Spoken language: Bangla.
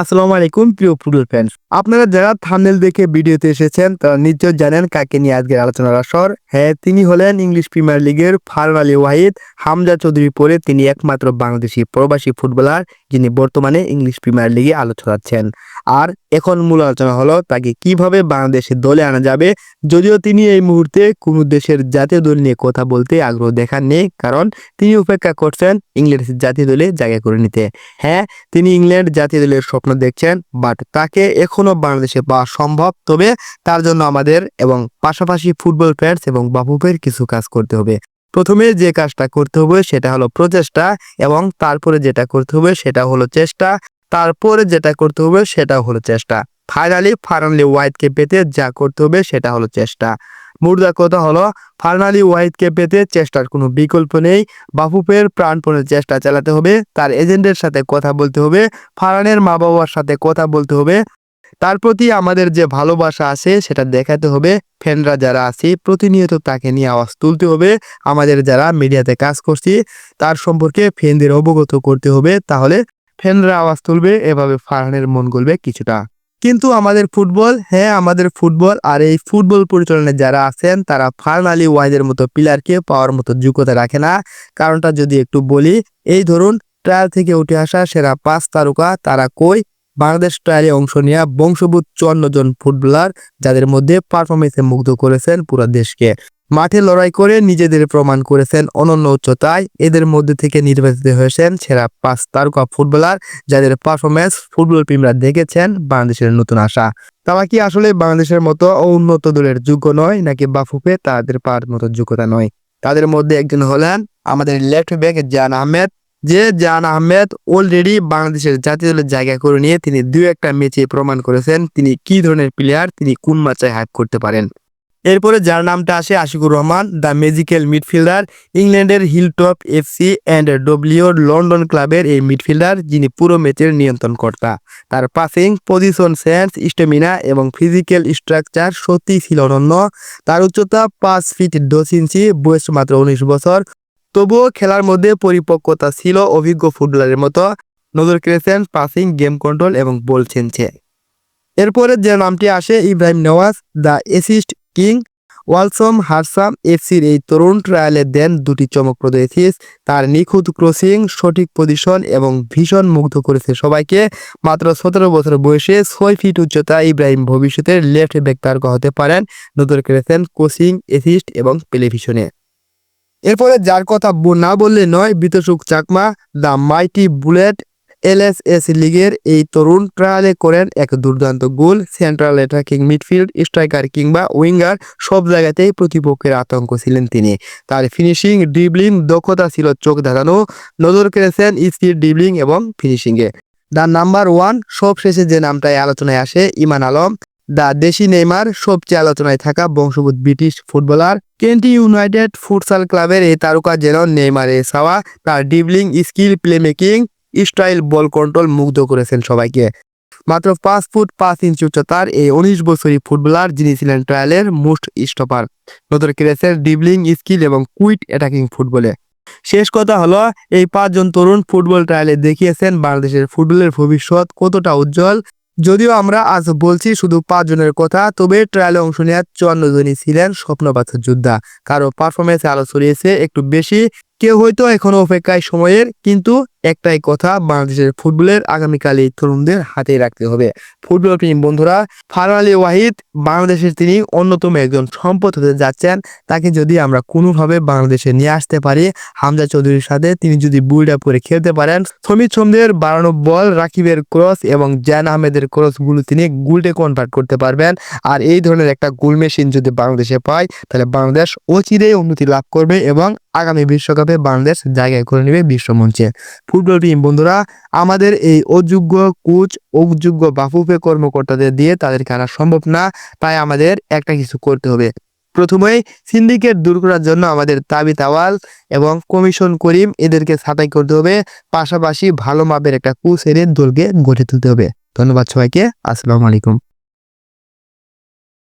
আসসালামু আলাইকুম, প্রিয় ফুটবল ফ্যান্স আপনারা যারা থামনেল দেখে ভিডিওতে এসেছেন, তারা নিশ্চয় জানেন কাকে নিয়ে আজকের আলোচনার আসর। হ্যাঁ তিনি হলেন ইংলিশ প্রিমিয়ার লিগের ফারুন আলী ওয়াহিদ। হামজা চৌধুরী পরে তিনি একমাত্র বাংলাদেশি প্রবাসী ফুটবলার, যিনি বর্তমানে ইংলিশ প্রিমিয়ার লিগে আলো ছড়াচ্ছেন। আর এখন মূল আলোচনা হলো তাকে কীভাবে বাংলাদেশের দলে আনা যাবে। যদিও তিনি এই মুহূর্তে কোনো দেশের জাতীয় দল নিয়ে কথা বলতে আগ্রহ দেখাননি কারণ তিনি উপেক্ষা করছেন ইংল্যান্ড জাতীয় দলে জায়গা করে নিতে। হ্যাঁ তিনি ইংল্যান্ড জাতীয় দলের স্বপ্ন দেখছেন, বাট তাকে এখনও বাংলাদেশে পাওয়া সম্ভব, তবে তার জন্য আমাদের এবং পাশাপাশি ফুটবল ফ্যান্স এবং বাফুফের কিছু কাজ করতে হবে। প্রথমে যে কাজটা করতে হবে সেটা হলো প্রচেষ্টা এবং তারপরে যেটা করতে হবে সেটা হলো চেষ্টা। তারপরে যেটা করতে হবে সেটা হলো চেষ্টা। ফাইনালি ফাইনালি ওয়াইডকে পেতে যা করতে হবে সেটা হলো চেষ্টা। মুর্দা কথা হলো ফাইনালি ওয়াইডকে পেতে চেষ্টার কোনো বিকল্প নেই। বাফুফের প্রাণপণের চেষ্টা চালাতে হবে, তার এজেন্টের সাথে কথা বলতে হবে, ফারানের মা বাবার সাথে কথা বলতে হবে। তার প্রতি আমাদের যে ভালোবাসা আছে সেটা দেখাতে হবে। ফ্যানরা যারা আছি, প্রতিনিয়ত তাকে নিয়ে আওয়াজ তুলতে হবে। আমাদের যারা মিডিয়াতে কাজ করছি, তার সম্পর্কে ফ্যানদের অবগত করতে হবে। তাহলে ফ্যানরা আওয়াজ তুলবে, এভাবে ফারহানের মন গলবে কিছুটা। কিন্তু আমাদের ফুটবল হ্যাঁ আমাদের ফুটবল, আর এই ফুটবল পরিচালনায় যারা আছেন, তারা ফার্ন আলী ওয়াইদের মতো প্লেয়ারকে পাওয়ার মতো যোগ্যতা রাখে না। কারণটা যদি একটু বলি, এই ধরুন, ট্রায়াল থেকে উঠে আসা সেরা পাঁচ তারকা, তারা কই? বাংলাদেশ ট্রায়ালে অংশ নেওয়া বংশভূত চুয়ান্ন জন ফুটবলার, যাদের মধ্যে পারফরমেন্সে মুগ্ধ করেছেন পুরো দেশকে। মাঠে লড়াই করে নিজেদের প্রমাণ করেছেন অনন্য উচ্চতায়। এদের মধ্যে থেকে নির্বাচিত হয়েছেন সেরা পাঁচ তারকা ফুটবলার যাদের পারফরমেন্স ফুটবল প্রেমীরা দেখেছেন বাংলাদেশের নতুন আশা। তারা কি আসলে বাংলাদেশের মতো উন্নত দলের যোগ্য নয় নাকি বাফুফে তাদের পাওয়ার মতো যোগ্যতা নয়? তাদের মধ্যে একজন হলেন আমাদের লেফট ব্যাক জান আহমেদ, যে জান আহমেদ অলরেডি বাংলাদেশের জাতীয় দলের জায়গা করে নিয়ে তিনি দু একটা ম্যাচে প্রমাণ করেছেন তিনি কি ধরনের প্লেয়ার তিনি কোন ম্যাচে হ্যাক করতে পারেন। এরপরে যার নামটা আসে Ashikur Rahman, the magical midfielder ইংল্যান্ডের হিলটপ এফসি অ্যান্ড ডব্লিউর লন্ডন ক্লাবের এই মিডফিল্ডার যিনি পুরো ম্যাচের নিয়ন্ত্রণকর্তা। তার পাসিং পজিশন সেন্স স্টেমিনা এবং ফিজিক্যাল স্ট্রাকচার সত্যি ছিল অনন্য। তার উচ্চতা পাঁচ ফিট দশ ইঞ্চি, বয়স মাত্র উনিশ বছর। তবুও খেলার মধ্যে পরিপক্কতা ছিল অভিজ্ঞ ফুটবলারের মতো। নজর কেড়েছেন পাসিং গেম কন্ট্রোল এবং বল চেনছে এরপরে যে নামটি আসে, Ibrahim Nawaz, the assist king ওয়ালসম হারসাম এফসির এই তরুণ ট্রায়ালে দেন দুটি চমকপ্রদ এসিস তার নিখুঁত ক্রসিং সঠিক পজিশন এবং ভীষণ মুগ্ধ করেছে সবাইকে। মাত্র সতেরো বছর বয়সে ছয় ফিট উচ্চতা ইব্রাহিম ভবিষ্যতের লেফট ব্যাক তারকা হতে পারেন। নজর কেড়েছেন কোচিং এসিস্ট এবং টেলিভিশনে এরপরে যার কথা না বললে নয় Bitsuk Chakma, the mighty bullet LSS লিগের এই তরুণ ট্রায়ালে করেন এক দুর্দান্ত গোল, সেন্ট্রাল অ্যাটাকিং মিডফিল্ড, স্ট্রাইকার কিংবা উইঙ্গার, সব জায়গাতেই প্রতিপক্ষের আতঙ্ক ছিলেন তিনি। তার ফিনিশিং, ড্রিবলিং দক্ষতা ছিল চোখ ধাঁধানো, নজর কেড়েছেন স্পিড ড্রিবলিং এবং ফিনিশিংয়ে। দ্য নাম্বার ওয়ান সব শেষে যে নামটাই আলোচনায় আসে, ইমান আলম। দ্য দেশি নেইমার, সবচেয়ে আলোচনায় থাকা বংশবোধ British footballer. Kenty United futsal ক্লাবের এই তারকা যেন নেইমারে সাওয়া, তার dribbling skill, playmaking style ball control মুগ্ধ করেছেন সবাইকে। মাত্র পাঁচ ফুট পাঁচ ইঞ্চি উচ্চতার এই উনিশ বছরী ফুটবলার যিনি ছিলেন ট্রায়ালের মোস্ট স্টপার নজর কেড়েছেন ডিবলিং স্কিল এবং কুইট অ্যাটাকিং ফুটবলে। শেষ কথা হলো, এই পাঁচজন তরুণ ফুটবল ট্রায়ালে দেখিয়েছেন বাংলাদেশের ফুটবলের ভবিষ্যৎ কতটা উজ্জ্বল। যদিও আমরা আজ বলছি শুধু পাঁচজনের কথা, তবে ট্রায়ালে অংশ নেওয়া চুয়ান্ন জনই ছিলেন স্বপ্নবাচ্চার যোদ্ধা। কারও পারফরমেন্সে আলো ছড়িয়েছে একটু বেশি, কেউ হয়তো এখনও অপেক্ষায় সময়ের, কিন্তু একটাই কথা, বাংলাদেশের ফুটবলের আগামীকাল তরুণদের হাতে রাখতে হবে। ফুটবল প্রেমী বন্ধুরা ফারুন আলী ওয়াহিদ বাংলাদেশের তিনি অন্যতম একজন সম্পদ হতে যাচ্ছেন। তাকে যদি আমরা কোনোভাবে বাংলাদেশে নিয়ে আসতে পারি, হামজা চৌধুরীর সাথে তিনি যদি বুলড আপ করে খেলতে পারেন সমিত সোমদের বাড়ানো বল, রাকিবের ক্রস এবং জ্যান আহমেদের ক্রসগুলো তিনি গুলটে কনভার্ট করতে পারবেন। আর এই ধরনের একটা গোল মেশিন যদি বাংলাদেশে পায়, তাহলে বাংলাদেশ অচিরেই উন্নতি লাভ করবে এবং আগামী বিশ্বকাপে বাংলাদেশ জায়গায় করে নেবে বিশ্বমঞ্চে ফুটবল টিম বন্ধুরা, আমাদের এই অযোগ্য কোচ, অযোগ্য বাফুফে কর্মকর্তাদের দিয়ে তাদেরকে আনা সম্ভব না, তাই আমাদের একটা কিছু করতে হবে। প্রথমেই সিন্ডিকেট দূর করার জন্য আমাদের তাবি তাওয়াল এবং কমিশন করিম এদেরকে ছাঁটাই করতে হবে। পাশাপাশি ভালো মাপের একটা কোচ এনে দলকে গড়ে তুলতে হবে। ধন্যবাদ সবাইকে। আসসালামু আলাইকুম।